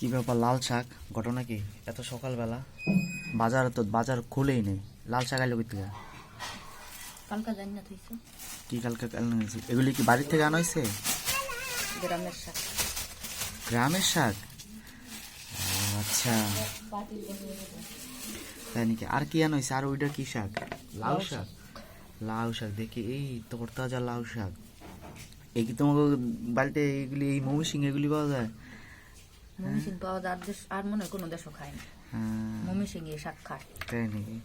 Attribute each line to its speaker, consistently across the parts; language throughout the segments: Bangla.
Speaker 1: কি ব্যাপার লাল শাক? ঘটনা কি? এত সকালবেলা? বাজার তো বাজার খুলেই নেই। লাল শাক আইলো থেকে
Speaker 2: কালকা জানি না
Speaker 1: কি কালকে কাল নিয়েছি এগুলি কি বাড়ির থেকে আনা হয়েছে
Speaker 2: গ্রামের শাক।
Speaker 1: গ্রামের শাক? আচ্ছা। তাই নাকি? আর কি আনা হয়েছে আর ওইটা কি শাক? লাউ শাক? লাউ শাক দেখি। এই তরতাজা লাউ শাক। এই কি তোমাকে বাড়িতে এইগুলি এই মৌসিং এগুলি পাওয়া যায়?
Speaker 2: মমি সিং পাওয়া যায় আর দেশ আর মনে হয় কোনো দেশও খায় না।
Speaker 1: হ্যাঁ।
Speaker 2: মমি সিং শাক খায়।
Speaker 1: তাই নাকি।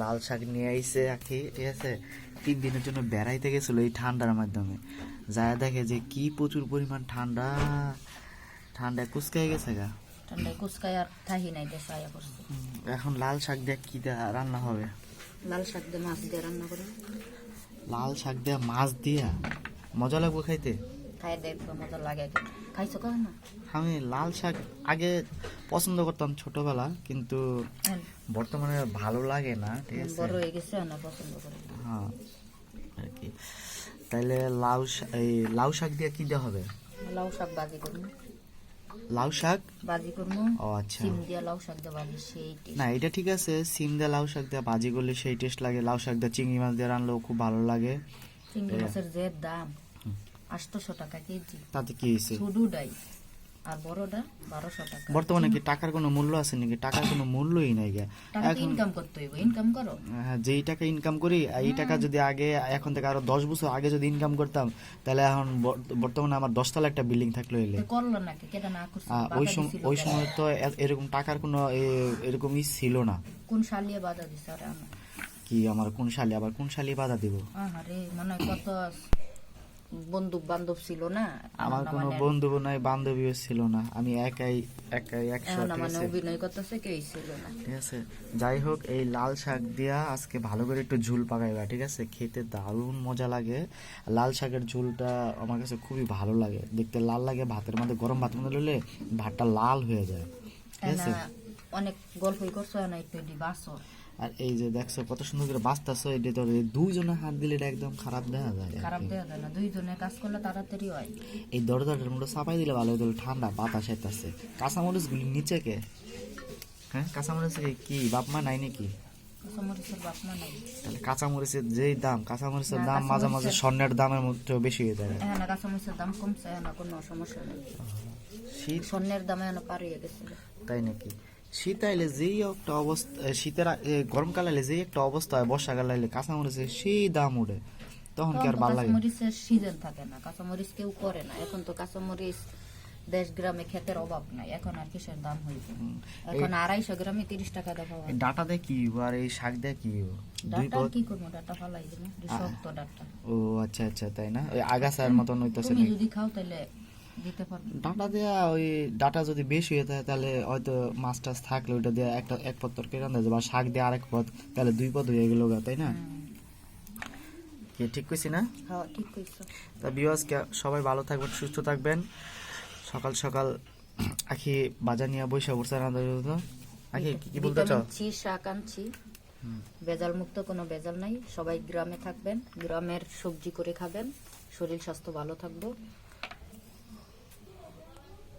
Speaker 1: লাল শাক নিয়ে আইছে আখি ঠিক আছে? তিন দিনের জন্য বেড়াইতে গেছিল এই ঠান্ডার মাধ্যমে। যায় দেখে যে কি প্রচুর পরিমাণ ঠান্ডা। ঠান্ডায় কুচকাই গেছে গা।
Speaker 2: ঠান্ডায় কুচকায় আর থাহি নাই দেশ আয়া করছে
Speaker 1: এখন লাল শাক দিয়ে কি রান্না হবে?
Speaker 2: লাল শাক দিয়ে মাছ দিয়ে রান্না করে।
Speaker 1: লাল শাক দিয়ে মাছ দিয়া? মজা লাগবে খাইতে?
Speaker 2: খাই দেখব মজা লাগে খাইছো না
Speaker 1: আমি লাল শাক আগে পছন্দ করতাম ছোটবেলা কিন্তু
Speaker 2: হ্যাঁ,
Speaker 1: বর্তমানে ভালো লাগে না ঠিক আছে?
Speaker 2: বড় হয়ে গেছে না পছন্দ করে।
Speaker 1: হ্যাঁ আর কি। তাইলে লাউ এই লাউ শাক দিয়ে কি দেওয়া হবে?
Speaker 2: লাউ শাক বাজি করব।
Speaker 1: লাউ শাক?
Speaker 2: বাজি করব।
Speaker 1: ও আচ্ছা।
Speaker 2: সিম দিয়া লাউ শাক দিয়ে বাজি সেই।
Speaker 1: না এটা ঠিক আছে সিম দিয়ে লাউ শাক দিয়ে ভাজি করলে সেই টেস্ট লাগে। লাউ শাক দিয়ে চিংড়ি মাছ দিয়ে রানলেও খুব ভালো লাগে।
Speaker 2: চিংড়ি মাছের যে দাম। আটশোশো টাকা কেজি।
Speaker 1: তাতে কি হয়েছে?
Speaker 2: ছোটটাই আর বড়টা বারোশো টাকা।
Speaker 1: বর্তমানে কি টাকার কোনো মূল্য আছে নাকি? টাকার কোনো মূল্যই নাই গা।
Speaker 2: টাকা ইনকাম করতে হইব। ইনকাম করো।
Speaker 1: হ্যাঁ যেই টাকা ইনকাম করি এই টাকা যদি আগে এখন থেকে আরও দশ বছর আগে যদি ইনকাম করতাম তাহলে এখন বর- বর্তমানে আমার দশতলা একটা বিল্ডিং থাকল এলে।
Speaker 2: করল নাকি? কেটা না করছে
Speaker 1: ওই সময় ওই সময় তো এরকম টাকার কোনো এরকমই ছিল না।
Speaker 2: কোন শালিয়ে বাধা দিছে আরে
Speaker 1: কি আমার কোন শালি আবার কোন শালি বাধা দিব?
Speaker 2: আহারে মনে কত বন্ধু বান্ধব ছিল না?
Speaker 1: আমার কোনো
Speaker 2: মানে-
Speaker 1: বন্ধু নাই বান্ধবীও ছিল না। আমি একাই একাই একশো
Speaker 2: মানে অভিনয় করতেছে কেউ ছিল না।
Speaker 1: ঠিক আছে। যাই হোক এই লাল শাক দিয়া আজকে ভালো করে একটু ঝুল পাকাইবা ঠিক আছে? খেতে দারুণ মজা লাগে। লাল শাকের ঝুলটা আমার কাছে খুবই ভালো লাগে। দেখতে লাল লাগে ভাতের মধ্যে গরম ভাতের মধ্যে লইলে ভাতটা লাল হয়ে যায়। ঠিক আছে?
Speaker 2: অনেক গল্পই করছ না একটু বাসো।
Speaker 1: আর এই যে দেখছ কত সুন্দর করে বাঁচতেছো এটা এই দুইজনে হাত দিলে এটা একদম খারাপ দেখা যায়
Speaker 2: খারাপ। দেওয়া যায় না দুইজনে কাজ করলে তাড়াতাড়ি হয়।
Speaker 1: এই দরজাটার মধ্যে চাপাই দিলে ভালো হতো ঠান্ডা বাতাস আইতাছে। কাঁচামরিচ গুলি নিচে কে? হ্যাঁ কাঁচামরিচ কি? বাপ মা নাই নাকি? তাহলে কাঁচামরিচের যেই দাম কাঁচামরিচের
Speaker 2: না,
Speaker 1: দাম মাঝে মাঝে স্বর্ণের দামের মধ্যে বেশি হয়ে যায়।
Speaker 2: এখানে কাঁচামরিচের দাম কমছে এখানে কোনো সমস্যা নেই।
Speaker 1: শীত
Speaker 2: স্বর্ণের দামে এখন পারিয়ে গেছে।
Speaker 1: তাই নাকি? শীত আইলে যেই একটা অবস্থা শীতের গরমকাল আইলে যেই একটা অবস্থা হয় বর্ষাকাল আইলে কাঁচামরিচের সেই দাম উঠে তখন কি আর ভালো লাগে?
Speaker 2: কাঁচামরিচের সিজন থাকে না কাঁচামরিচ কেউ করে না। এখন তো কাঁচামরিচ দেশ গ্রামে ক্ষেতের অভাব নাই এখন আর কিসের দাম হইবে? এখন আড়াইশো গ্রামে তিরিশ টাকা দেওয়া পাওয়া
Speaker 1: ডাটা দিয়ে কি? আর এই শাক দিয়ে কি?
Speaker 2: ডাটা কি করব? ডাটা ফালাই দেবো শক্ত ডাটা।
Speaker 1: ও আচ্ছা আচ্ছা তাই না? ওই আগাছার মতন হইতেছে
Speaker 2: তুমি যদি খাও তাহলে দিতে পারবে।
Speaker 1: ডাটা দেয়া ওই ডাটা যদি বেশি হয়ে থাকে তাহলে হয়তো মাছ টাছ থাকলে ওইটা দিয়ে একটা এক পদ তরকারি রান্না শাক দিয়ে আরেক পদ তাহলে দুই পদ হয়ে গেল তাই না? কি ঠিক কইছি না?
Speaker 2: হ্যাঁ ঠিক কইছো।
Speaker 1: তা সবাই ভালো থাকবেন সুস্থ থাকবেন। সকাল সকাল আখি বাজার নিয়ে বৈশা পড়ছে রান্না তো আখি কি বলতে চাও?
Speaker 2: সি শাক আনছি। ভেজাল মুক্ত কোনো ভেজাল নাই। সবাই গ্রামে থাকবেন গ্রামের সবজি করে খাবেন। শরীর স্বাস্থ্য ভালো থাকব।